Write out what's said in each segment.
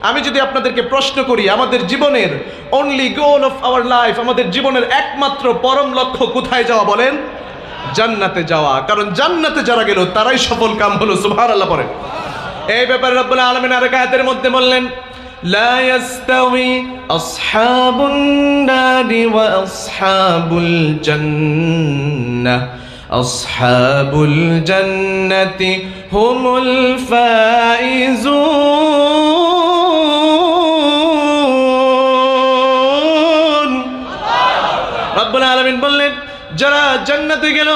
আমি যদি আপনাদেরকে প্রশ্ন করি আমাদের জীবনের only goal of our life আমাদের জীবনের একমাত্র পরম লক্ষ্য কোথায় যাওয়া বলেন জান্নাতে যাওয়া কারণ জান্নাতে যারা গেল তারাই সফল কাম হলো সুবহানাল্লাহ আল্লাহ পরে এই ব্যাপারে রব্বুল আলামিন আরেক আয়াতের মধ্যে বললেন لا يستوي أصحاب النار وأصحاب الجنة أصحاب الجنة هم الفائزون রব্বুল আলামিন বললেন, যারা জান্নাতে গেল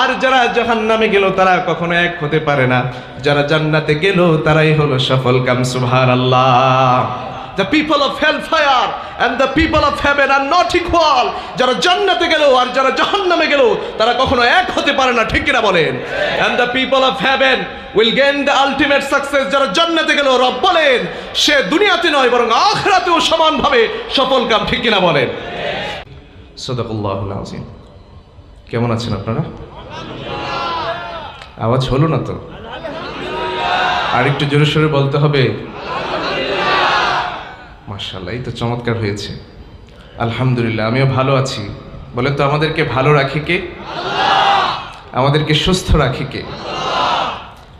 আর যারা জাহান্নামে গেল, তারা কখনো এক হতে পারে না। যারা জান্নাতে গেল, তারাই হলো সফল কাম, সুবহানাল্লাহ। The people of hellfire and the people of heaven are not equal. যারা জান্নাতে গেল আর যারা জাহান্নামে গেল, তারা কখনো এক হতে পারে না, ঠিক কিনা বলেন? And the people of heaven will gain the ultimate success যারা জান্নাতে গেল, রব বলেন, সে দুনিয়াতে নয়, বরং আখিরাতেও সমানভাবে সফল কাম, ঠিক কিনা বলেন? সদাকুল্লাহুল আজিম কেমন আছেন আপনারা? আওয়াজ হলো না তো? আর একটু জোরে সোরে বলতে হবে? মার্শাল্লাহ এই তো চমৎকার হয়েছে। আলহামদুলিল্লাহ, আমিও ভালো আছি। বলে তো আমাদেরকে ভালো রাখে কে? আমাদেরকে সুস্থ রাখে কে?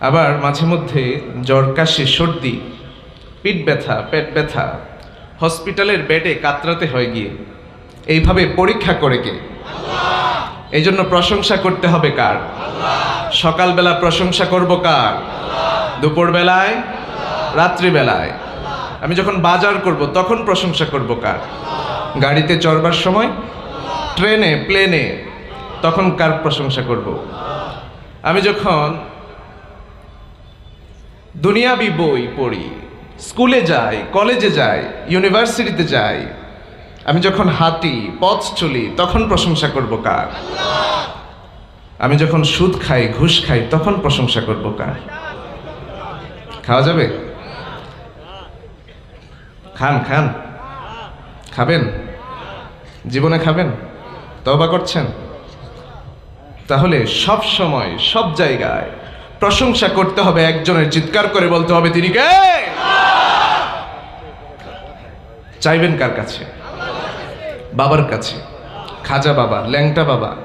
আবার মাঝে মধ্যে জ্বর, কাশি, সর্দি, পিঠ ব্যথা, পেট ব্যথা, হসপিটালের বেডে কাতরাতে হয় গিয়ে। এইভাবে পরীক্ষা করে কে? এই জন্য প্রশংসা করতে হবে কার? সকালবেলা প্রশংসা করব কার? দুপুরবেলায়? রাত্রিবেলায়? আমি যখন বাজার করব, তখন প্রশংসা করব কার? গাড়িতে চড়বার সময়? ট্রেনে, প্লেনে? তখন কার প্রশংসা করব? আমি যখন দুনিয়াবি বই পড়ি, স্কুলে যাই, কলেজে যাই, ইউনিভার্সিটিতে যাই আমি যখন হাঁটি, পথ চলি, তখন প্রশংসা করব কার? আমি যখন সুদ খাই, ঘুষ খাই, তখন প্রশংসা করব কার? খাওয়া যাবে? খান খান। খাবেন? জীবনে খাবেন? তবা করছেন? তাহলে সব সময়, সব জায়গায় প্রশংসা করতে হবে একজনের, চিৎকার করে বলতে হবে তিনি কে? চাইবেন কার কাছে? বাবার কাছে। খাজা বাবা, ল্যাংটা বাবা,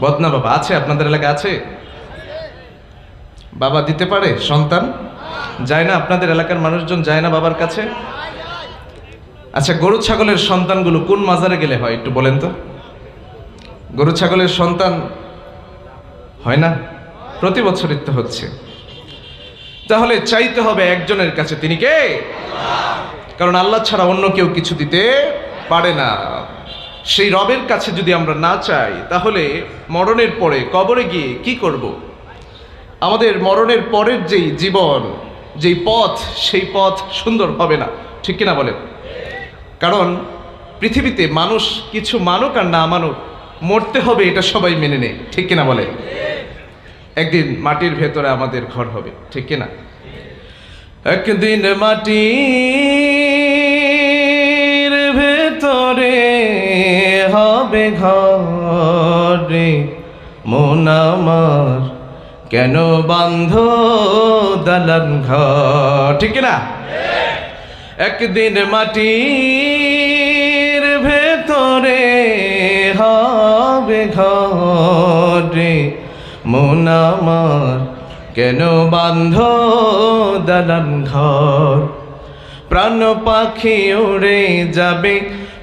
বদনা বাবা আছে আপনাদের এলাকা আছে? বাবা দিতে পারে? সন্তান? যায় না আপনাদের এলাকার মানুষজন, যায় না বাবার কাছে? আচ্ছা গরু ছাগলের সন্তানগুলো কোন মাজারে গেলে হয় একটু বলেন তো? গরু ছাগলের সন্তান হয় না? প্রতি বছরই তো হচ্ছে। তাহলে চাইতে হবে একজনের কাছে, তিনি কে? কারণ আল্লাহ ছাড়া অন্য কেউ কিছু দিতে পারে না। সেই রবের কাছে যদি আমরা না চাই, তাহলে মরণের পরে কবরে গিয়ে কি করব। আমাদের মরণের পরের যেই জীবন, যেই পথ, সেই পথ সুন্দর হবে না। ঠিক কিনা বলেন? কারণ পৃথিবীতে মানুষ কিছু মানুক আর না মানুক, মরতে হবে এটা সবাই মেনে নেয়। ঠিক কিনা বলে একদিন মাটির ভেতরে আমাদের ঘর হবে। ঠিক কিনা? একদিন মাটির ভেতরে হবে ঘরে মন আমার। কেন বান্ধ দালান ঘর? ঠিক না একদিন মাটির ভেতরে হবে ঘরে মন আমার। কেন বান্ধ দালান ঘর? প্রাণ পাখি উড়ে যাবে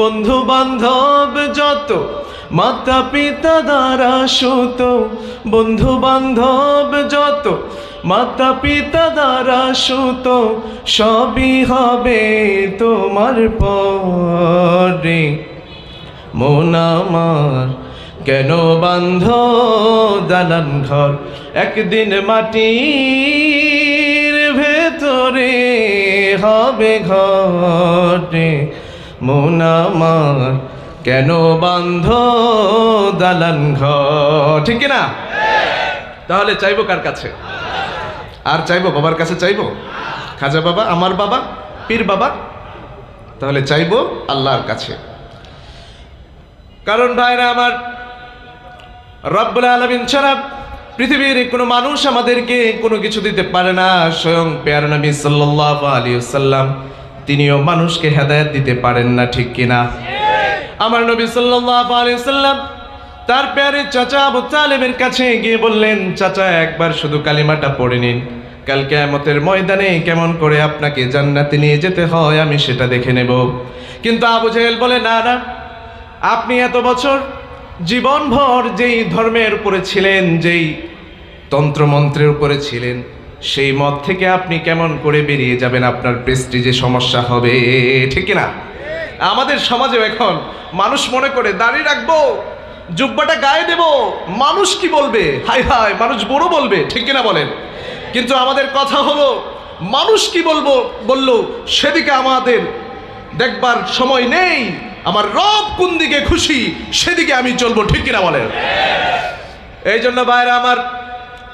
বন্ধু বান্ধব যত মাতা পিতা দ্বারা সুত বন্ধু বান্ধব যত মাতা পিতা দ্বারা সুত, সবই হবে তোমার পরে। মন আমার কেন বান্ধ দালান ঘর, একদিন মাটির ভেতর হবে ঘটে। মন আমার কেন বান্ধ দালান ঘর? ঠিক না তাহলে চাইব কার কাছে? আর চাইব বাবার কাছে চাইব? খাজা বাবা, আমার বাবা, পীর বাবা? তাহলে চাইব আল্লাহর কাছে। কারণ ভাইরা আমার, রব্বুল আলমিন ছাড়া পৃথিবীর কোনো মানুষ আমাদেরকে কোনো কিছু দিতে পারে না, স্বয়ং পেয়ার নবী সাল্লাহ আলী সাল্লাম তিনিও মানুষকে হেদায়ত দিতে পারেন না, ঠিক কিনা? আমার নবী সাল্লাম তার প্যারে চাচা আবু তালেবের কাছে গিয়ে বললেন, চাচা, একবার শুধু কালিমাটা পড়ে নিন। কাল কেয়ামতের ময়দানে কেমন করে আপনাকে জান্নাতে নিয়ে যেতে হয় আমি সেটা দেখে নেব। কিন্তু আবু জেহেল বলে, না না, আপনি এত বছর জীবনভর যেই ধর্মের উপরে ছিলেন, যেই তন্ত্রমন্ত্রের উপরে ছিলেন সেই মত থেকে আপনি কেমন করে বেরিয়ে যাবেন? আপনার প্রেস্টিজে সমস্যা হবে। ঠিক না আমাদের সমাজে এখন মানুষ মনে করে, দাঁড়িয়ে রাখব, জুব্বাটা গায়ে দেব, মানুষ কি বলবে? হাই হাই, মানুষ বড় বলবে, ঠিক কিনা বলেন? কিন্তু আমাদের কথা হলো, মানুষ কি বলব? বলল, সেদিকে আমাদের দেখবার সময় নেই। আমার রব কোন দিকে খুশি, সেদিকে আমি চলবো, ঠিক কিনা বলেন? এই জন্য বাইরে আমার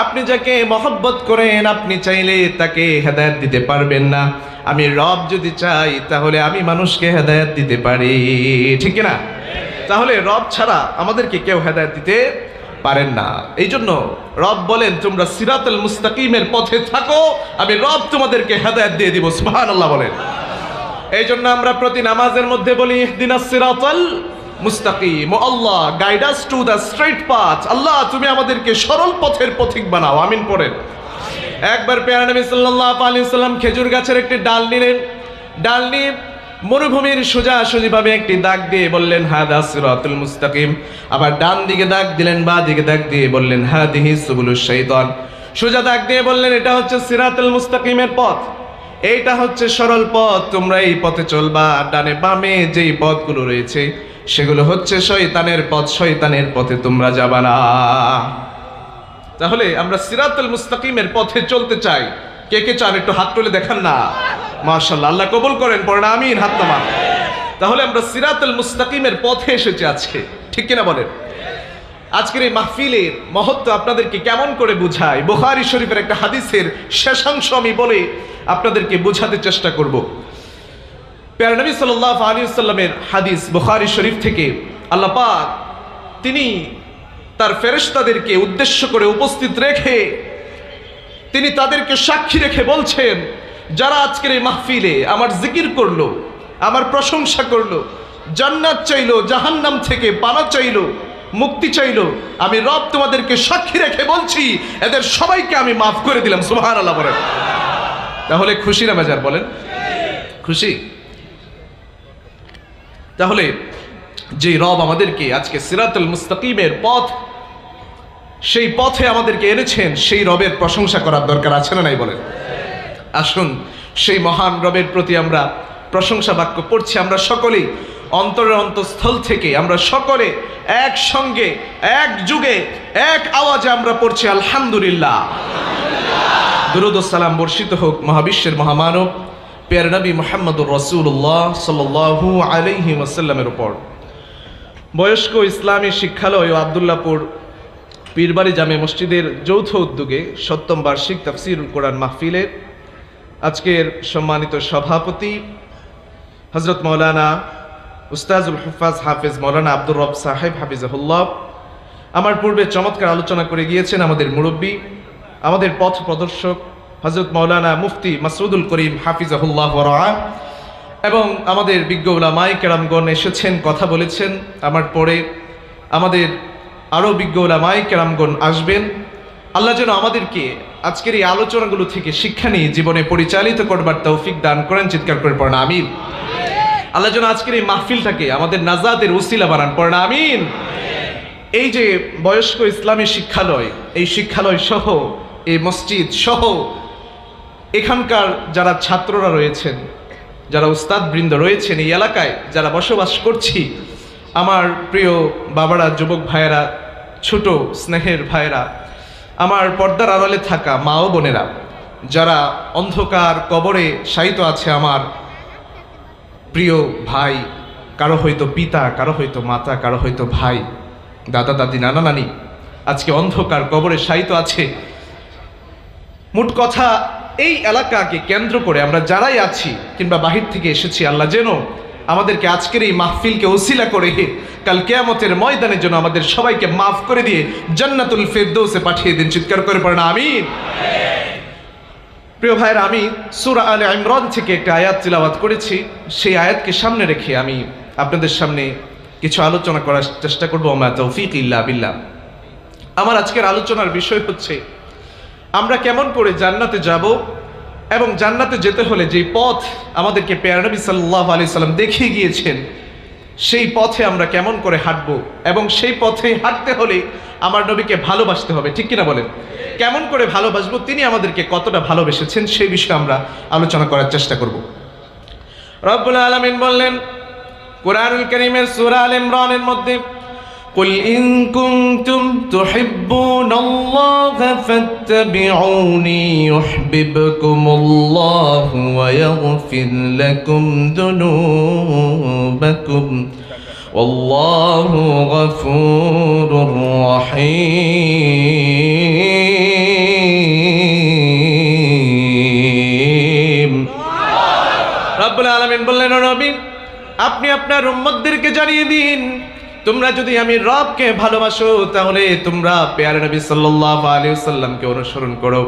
আপনি যাকে মহব্বত করেন, আপনি চাইলে তাকে হেদায়ত দিতে পারবেন না। আমি রব যদি চাই, তাহলে আমি মানুষকে হেদায়ত দিতে পারি। ঠিক না তাহলে রব ছাড়া আমাদেরকে কেউ হেদায়ত দিতে পারেন না। এই জন্য রব বলেন, তোমরা সিরাতুল মুস্তাকিমের পথে থাকো, আমি রব তোমাদেরকে হেদায়ত দিয়ে দিব। সুবহানাল্লাহ বলেন। এই জন্য আমরা প্রতি নামাজের মধ্যে বলি, ইহদিনাস সিরাতাল মুস্তাকিম। O Allah guide us to path আল্লাহ, তুমি আমাদেরকে সরল পথের পথিক বানাও। আমিন একবার খেজুর গাছের একটি ডাল ডাল মরুভূমির একটি দাগ দিয়ে বললেন, হাদা সিরাতুল মুস্তাকিম। আবার ডান দিকে দাগ দিলেন, বা দিকে দাগ দিয়ে বললেন, হাদিহি সুবুলুশ শাইতান। সোজা দাগ দিয়ে বললেন, এটা হচ্ছে সিরাতুল মুস্তাকিমের পথ। এইটা হচ্ছে সরল পথ। তোমরা এই পথে চলবা। ডানে বামে যেই পথগুলো রয়েছে সেগুলো হচ্ছে শয়তানের পথ, শয়তানের পথে তোমরা যাবা না। তাহলে আমরা সিরাতুল মুস্তাকিমের পথে চলতে চাই। কে কে চান একটু হাত তুলে দেখান না? মার্শাল্লাহ আল্লাহ কবুল করেন, পড়েন, আমিন, হাত নামান। তাহলে আমরা সিরাতুল মুস্তাকিমের পথে এসেছি আজকে। ঠিক কিনা বলেন? আজকের এই মাহফিলের মহত্ব আপনাদেরকে কেমন করে বুঝায়? বুখারী শরীফের একটা হাদিসের শেষাংশ আমি বলে আপনাদেরকে বোঝাতে চেষ্টা করব। প্যারা নবী সাল্লাহ আলী সাল্লামের হাদিস বুখারী শরীফ থেকে আল্লাহ পাক তিনি তার ফেরেশতাদেরকে উদ্দেশ্য করে উপস্থিত রেখে তিনি তাদেরকে সাক্ষী রেখে বলছেন, যারা আজকের এই মাহফিলে আমার জিকির করল, আমার প্রশংসা করল, জান্নাত চাইলো, জাহান্নাম থেকে পানা চাইলো, মুক্তি চাইলো, আমি রব তোমাদেরকে সাক্ষী রেখে বলছি, এদের সবাইকে আমি মাফ করে দিলাম সুবহান আল্লাহ তাহলে খুশি না বাজার বলেন? খুশি? তাহলে যে রব আমাদেরকে আজকে সিরাতুল মুস্তাকিমের পথ, সেই পথে আমাদেরকে এনেছেন, সেই রবের প্রশংসা করার দরকার আছে না নাই বলেন? আসুন, সেই মহান রবের প্রতি আমরা প্রশংসা বাক্য পড়ছি, আমরা সকলেই অন্তরের অন্তঃস্থল থেকে, আমরা সকলে একসঙ্গে, এক যুগে, এক আওয়াজে আমরা পড়ছি, আলহামদুলিল্লাহ। দুরুদ সালাম বর্ষিত হোক, মহাবিশ্বের মহামানব পেয়ার নবী মোহাম্মদুর রসুল্লাহ সাল্লাহু আলাইহি ওয়াসাল্লামের উপর। বয়স্ক ইসলামী শিক্ষালয় ও আবদুল্লাপুর পীরবাড়ি জামে মসজিদের যৌথ উদ্যোগে সপ্তম বার্ষিক তাফসিরুল কোরআন মাহফিলের আজকের সম্মানিত সভাপতি হজরত মৌলানা উস্তাজুল হুফাজ হাফেজ মৌলানা আব্দুর রব সাহেব হাফিজাহুল্লাহ। আমার পূর্বে চমৎকার আলোচনা করে গিয়েছেন আমাদের মুরব্বী, আমাদের পথ প্রদর্শক হজরত মৌলানা মুফতি মাসুদুল করিম হাফিজাহুল্লাহ বরা এবং আমাদের বিজ্ঞ ওলামাই কেরামগণ এসেছেন, কথা বলেছেন। আমার পরে আমাদের আরও বিজ্ঞ ওলামাই কেরামগণ আসবেন। আল্লাহ যেন আমাদেরকে আজকের এই আলোচনাগুলো থেকে শিক্ষা নিয়ে জীবনে পরিচালিত করবার তৌফিক দান করেন, চিৎকার করে পড়েন, আমিন। আল্লাহ যেন আজকের এই মাহফিলটাকে আমাদের নাজাদের উসিলা বানান, পড়েন, আমিন। এই যে বয়স্ক ইসলামী শিক্ষালয়, এই শিক্ষালয় সহ, এই মসজিদ সহ এখানকার যারা ছাত্ররা রয়েছেন, যারা উস্তাদ বৃন্দ রয়েছেন এই এলাকায় যারা বসবাস করছি, আমার প্রিয় বাবারা, যুবক ভাইয়েরা, ছোট স্নেহের ভাইয়েরা, আমার পর্দার আড়ালে থাকা মা ও বোনেরা, যারা অন্ধকার কবরে শায়িত আছে আমার প্রিয় ভাই, কারও হয়তো পিতা, কারও হয়তো মাতা, কারও হয়তো ভাই, দাদা, দাদি, নানা, নানি, আজকে অন্ধকার কবরে শায়িত আছে। মোট কথা এই এলাকাকে কেন্দ্র করে আমরা যারাই আছি কিংবা বাহির থেকে এসেছি, আল্লাহ যেন আমাদেরকে আজকের এই মাহফিলকে ওসিলা করে কাল কেয়ামতের ময়দানের জন্য আমাদের সবাইকে মাফ করে দিয়ে জান্নাতুল ফেরদৌসে পাঠিয়ে দিন। চিৎকার করে পড়েন, আমিন। প্রিয় ভাইয়ের, আমি সুরা আল ইমরান থেকে একটা আয়াত তিলাওয়াত করেছি। সেই আয়াতকে সামনে রেখে আমি আপনাদের সামনে কিছু আলোচনা করার চেষ্টা করব। আমার তৌফিক ইল্লা বিল্লাহ। আমার আজকের আলোচনার বিষয় হচ্ছে আমরা কেমন করে জান্নাতে যাব এবং জান্নাতে যেতে হলে যেই পথ আমাদেরকে পেয়ারনবী সাল্লাহ আলি সাল্লাম দেখিয়ে গিয়েছেন, সেই পথে আমরা কেমন করে হাঁটব এবং সেই পথে হাঁটতে হলে আমার নবীকে ভালোবাসতে হবে। ঠিক কিনা বলেন? কেমন করে ভালোবাসবো? তিনি আমাদেরকে কতটা ভালোবেসেছেন সেই বিষয়ে আমরা আলোচনা করার চেষ্টা করব। রব্বুল আলমিন বললেন, কোরআনুল করিমের সুরা আল ইমরানের মধ্যে قل إن كنتم تحبون الله فاتبعوني يحببكم الله ويغفر لكم ذنوبكم والله غفور رحيم রব্বুল আলামিন বললেন "ও নবী আপনি আপনার উম্মতদেরকে জানিয়ে দিন তোমরা যদি আমি রবকে ভালোবাসো, তাহলে তোমরা পেয়ারে নবী সাল্লাল্লাহু আলাইহি ওয়াসাল্লামকে অনুসরণ করো।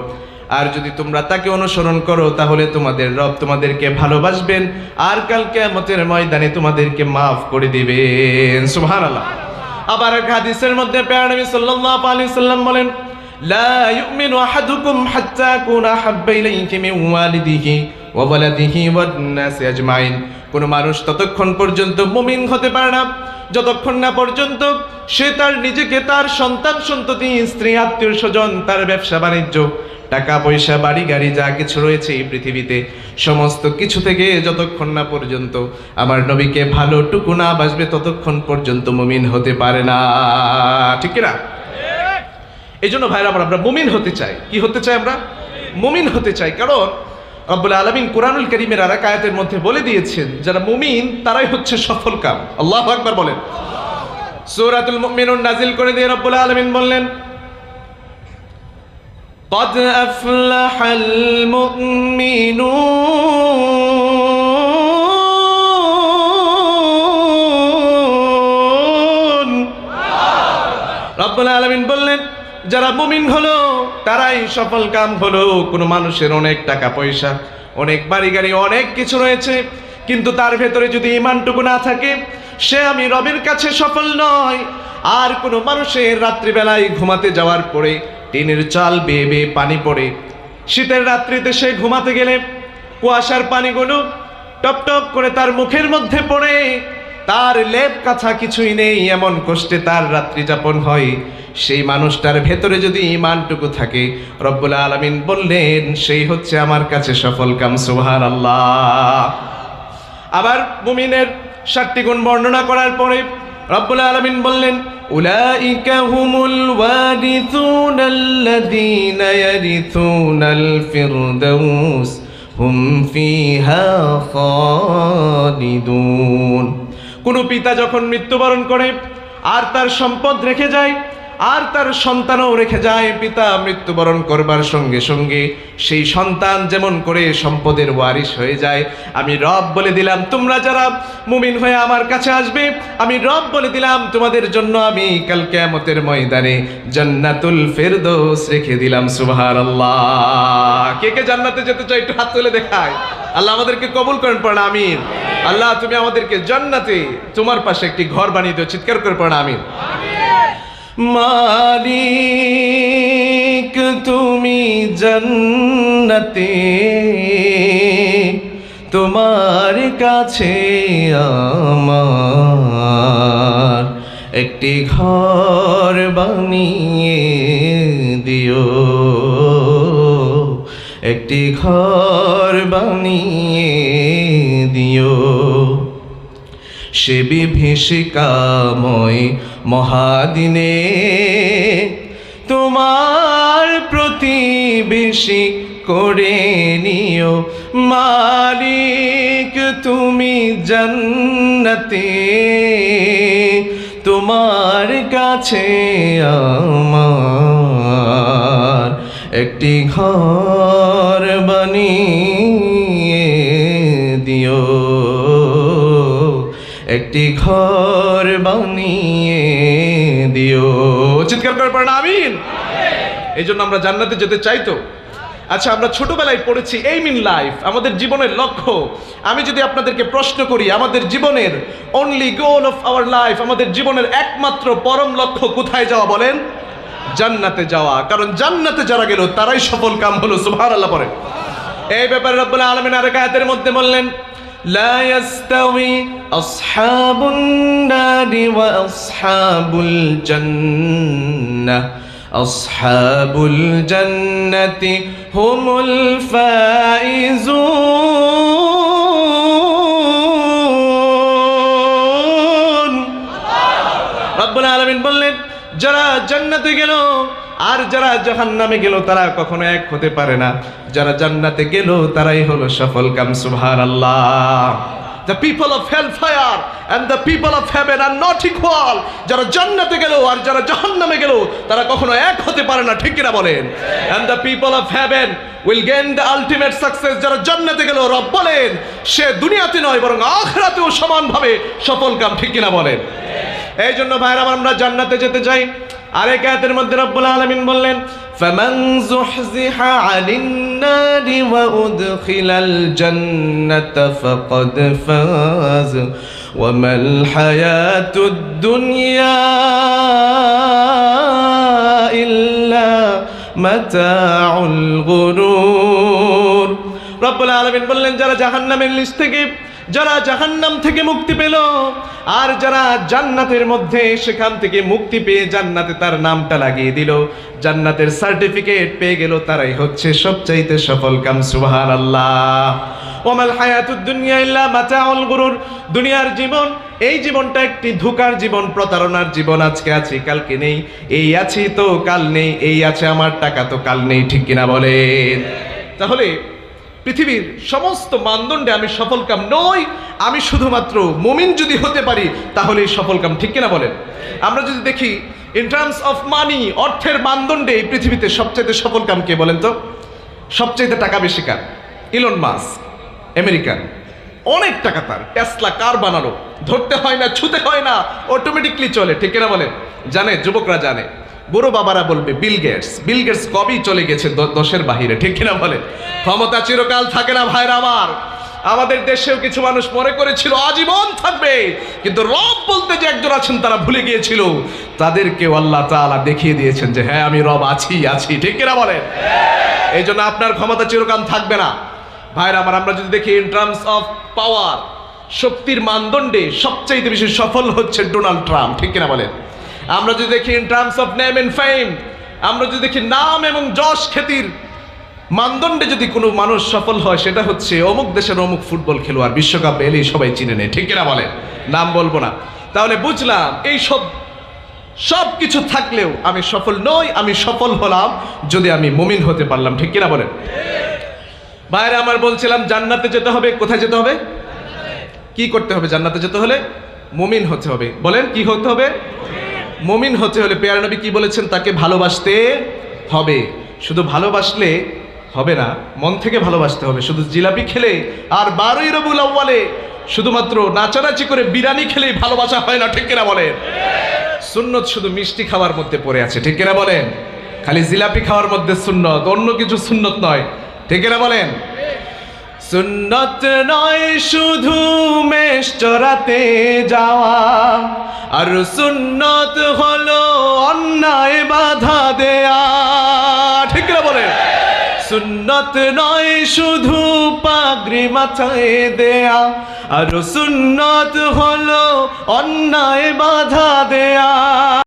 আর যদি তোমরা তাকে অনুসরণ করো, তাহলে তোমাদের রব তোমাদেরকে ভালোবাসবেন, আর কাল কিয়ামতের ময়দানে তোমাদেরকে মাফ করে দিবেন। সুবহানাল্লাহ। আবার এক হাদিসের মধ্যে পেয়ারে নবী সাল্লাল্লাহু আলাইহি ওয়াসাল্লাম বলেন, লা ইউমিনু আহাদুকুম হাত্তা কুনা হাব্বা ইলাইহি মিন ওয়ালিদিহি। ওয়া ওয়ালাদিহি ওয়ান নাসি আজমাইন। কোন মানুষ ততক্ষণ পর্যন্ত মুমিন হতে পারে না। যতক্ষণ না পর্যন্ত সে তার নিজেকে তার সন্তান সন্ততি স্ত্রী আত্মীয় স্বজন তার ব্যবসা বাণিজ্য টাকা পয়সা বাড়ি গাড়ি যা কিছু রয়েছে এই পৃথিবীতে সমস্ত কিছু থেকে যতক্ষণ না পর্যন্ত আমার নবীকে ভালো টুকু না বাসবে ততক্ষণ পর্যন্ত মুমিন হতে পারে না। ঠিক না এই জন্য ভাইরা আমরা মুমিন হতে চাই। কি হতে চাই আমরা? মুমিন হতে চাই। কারণ রব্বুল আলমিন কোরআনুল করিমের আর এক আয়াতের মধ্যে বলে দিয়েছেন যারা মুমিন তারাই হচ্ছে সফল কাম আল্লাহ একবার বলেন সূরাতুল মুমিনুন নাজিল করে দিয়ে রব্বুল আলমিন বললেন قد أفلح المؤمنون রব্বুল আলমিন বললেন যারা মুমিন হলো তারাই সফল কাম হলো, কোনো মানুষের অনেক টাকা পয়সা, অনেক বাড়ি গাড়ি অনেক কিছু রয়েছে। কিন্তু তার ভেতরে যদি ইমানটুকু না থাকে, সে আমি রবের কাছে সফল নয়। আর কোনো মানুষের রাত্রিবেলায় ঘুমাতে যাওয়ার পরে টিনের চাল বেয়ে বেয়ে পানি পড়ে। শীতের রাত্রিতে সে ঘুমাতে গেলে কুয়াশার পানিগুলো টপ টপ করে তার মুখের মধ্যে পড়ে। তার লেপ কাছা কিছুই নেই এমন কষ্টে তার রাত্রি যাপন হয় সেই মানুষটার ভেতরে যদি ইমানটুকু থাকে রব্বুল আলমিন বললেন সেই হচ্ছে আমার কাছে সফল কাম সুহার আল্লাহ আবার মুমিনের ষাটটি গুণ বর্ণনা করার পরে রব্বুল আলমিন বললেন أولئك هم الوارثون الذين يرثون الفردوس هم فيها خالدون কোনো পিতা যখন মৃত্যুবরণ করে, আর তার সম্পদ রেখে যায়, আর তার সন্তানও রেখে যায়, পিতা মৃত্যুবরণ করবার সঙ্গে সঙ্গে সেই সন্তান যেমন করে সম্পদের ওয়ারিশ হয়ে যায়। আমি রব বলে দিলাম, তোমরা যারা মুমিন হয়ে আমার কাছে আসবে, আমি রব বলে দিলাম, তোমাদের জন্য আমি কাল কেয়ামতের ময়দানে জান্নাতুল ফেরদৌস রেখে দিলাম। সুবহান আল্লাহ কে কে জান্নাতে যেতে চাই একটু হাত তুলে দেখায়। আল্লাহ আমাদেরকে কবুল করেন পড়া আমিন। আল্লাহ, তুমি আমাদেরকে জান্নাতে তোমার পাশে একটি ঘর বানিয়ে দিও, চিৎকার করে পড়া আমিন। মালিক, তুমি জন্নতে তোমার কাছে আমার একটি ঘর বানিয়ে দিও। একটি ঘর বানিয়ে দিও। সে বিভীষিকাময় মহাদিনে তোমার প্রতিবেশী করে নিও। মালিক, তুমি জন্নতে। তোমার কাছে আমার একটি ঘর বানিয়ে দিও। একটি ঘর বানিয়ে দিও। চিৎকার করে পড়েন, আমিন। এই জন্য আমরা জান্নাতে যেতে চাই তো। আচ্ছা আমরা ছোটবেলায় পড়েছি এই মিন লাইফ আমাদের জীবনের লক্ষ্য। আমি যদি আপনাদেরকে প্রশ্ন করি, আমাদের জীবনের only goal of our life আমাদের জীবনের একমাত্র পরম লক্ষ্য কোথায় যাওয়া বলেন? জান্নাতে যাওয়া কারণ জান্নাতে যারা গেল তারাই সফল কাম হলো সুবহানাল্লাহ পরে এই ব্যাপারে রব্বুল আলামিন আরেক আয়াতের মধ্যে বললেন لا يستوي أصحاب النار وأصحاب الجنة أصحاب الجنة هم الفائزون জান্নাতে গেল। আর যারা জাহান্নামে গেল, তারা কখনো এক হতে পারে না। যারা জান্নাতে গেল, তারাই হলো সফল কাম, সুবহানাল্লাহ। The people of hellfire and the people of heaven are not equal. যারা জান্নাতে গেল আর যারা জাহান্নামে গেল, তারা কখনো এক হতে পারে না। ঠিক বলেন? And the people of heaven will gain the ultimate success যারা জান্নাতে গেল, রব বলেন, সে দুনিয়াতে নয়, বরং আখরাতেও সমানভাবে সফল কাম। ঠিক কিনা বলেন? এই জন্য ভাইরা আমরা জান্নাতে যেতে চাই। আরেক আয়াতের মধ্যে রব্বুল আলামিন বললেন ফামান যুহজিহা আনিন নারি ওয়া উদখিলাল জান্নাতা ফাকাদ ফাজ ওয়া মাল হায়াতুদ দুনিয়া ইল্লা মাতাউল গুরুর রব্বুল আলামিন বললেন যারা জাহান্নামের লিস্ট থেকে যারা জাহান্নাম থেকে মুক্তি পেল আর যারা জান্নাতের মধ্যে সেখান থেকে মুক্তি পেয়ে জান্নাতে তার নামটা লাগিয়ে দিল, জান্নাতের সার্টিফিকেট পেয়ে গেল তারাই হচ্ছে সবচাইতে সফল কাম সুবহান আল্লাহ ওমাল হায়াতুদ দুনিয়া ইল্লা মাতাউল গুরুর। দুনিয়ার জীবন, এই জীবনটা একটি ধোকার জীবন, প্রতারণার জীবন, আজকে আছি, কালকে নেই, এই আছি তো কাল নেই, এই আছে আমার টাকা তো কাল নেই, ঠিক কিনা বলেন? তাহলে পৃথিবীর সমস্ত মানদণ্ডে আমি সফলকাম নই, আমি শুধুমাত্র মুমিন যদি হতে পারি, তাহলে সফলকাম ঠিক কিনা বলেন? আমরা যদি দেখি ইন টার্মস অফ মানি অর্থের মানদণ্ডে এই পৃথিবীতে সবচেয়ে সফলকাম কে বলেন তো? সবচেয়ে টাকা বেশি কার ইলন মাস আমেরিকান অনেক টাকা তার টেসলা কার বানালো ধরতে হয় না, ছুতে হয় না অটোমেটিকলি চলে, ঠিক কিনা বলেন? জানে, যুবকরা জানে। বুড়ো বাবারা বলবে, বিল গেটস বিল গেটস কবেই চলে গেছে দ- দশের বাহিরে? ঠিক কিনা বলে? ক্ষমতা চিরকাল থাকে না ভাইরা আমার। আমাদের দেশেও কিছু মানুষ মনে করেছিল, আজীবন থাকবে। কিন্তু রব বলতে যে একজন আছেন, তারা ভুলে গিয়েছিল। তাদেরকেও আল্লাহ তাআলা দেখিয়ে দিয়েছেন যে হ্যাঁ আমি রব আছি আছি। ঠিক কিনা বলেন এই জন্য আপনার ক্ষমতা চিরকাল থাকবে না। ভাইরা আমার, আমরা যদি দেখি ইন টার্মস অফ পাওয়ার শক্তির মানদণ্ডে সবচাইতে বেশি সফল হচ্ছে ডোনাল্ড ট্রাম্প। ঠিক কিনা বলেন আমরা যদি দেখি in terms of name and fame আমরা যদি দেখি নাম এবং যশ খ্যাতির মানদণ্ডে যদি কোনো মানুষ সফল হয়, সেটা হচ্ছে অমুক দেশের অমুক ফুটবল খেলোয়াড়, বিশ্বকাপ এলেই সবাই চিনে নেয়। ঠিক কিনা বলেন? নাম বলব না। তাহলে বুঝলাম, এই সব সব কিছু থাকলেও আমি সফল নই, আমি সফল হলাম যদি আমি মুমিন হতে পারলাম। ঠিক কিনা বলেন? বাইরে আমার বলছিলাম জান্নাতে যেতে হবে, কোথায় যেতে হবে? কি করতে হবে? জান্নাতে যেতে হলে মুমিন হতে হবে। বলেন, কি হতে হবে? মুমিন হতে হলে পেয়ার নবী কি বলেছেন? তাকে ভালোবাসতে হবে। শুধু ভালোবাসলে হবে না, মন থেকে ভালোবাসতে হবে। শুধু জিলাপি খেলে আর বারোই রবুল আউ্বালে শুধুমাত্র নাচানাচি করে বিরিয়ানি খেলেই ভালোবাসা হয় না, ঠিক কিনা বলেন? সুন্নত শুধু মিষ্টি খাওয়ার মধ্যে পড়ে আছে, ঠিক কিনা বলেন? খালি জিলাপি খাওয়ার মধ্যে সুন্নত, অন্য কিছু সুন্নত নয়, ঠিক কিনা বলেন? সুন্নত নয়, শুধু মেষ চড়াতে যাওয়া। আর সুন্নত হলো অন্যায় বাধা দেয়া। ঠিক বলে সুন্নত নয়, শুধু পাগড়ি মাথায় দেয়া। আর সুন্নত হলো অন্যায় বাধা দেয়া।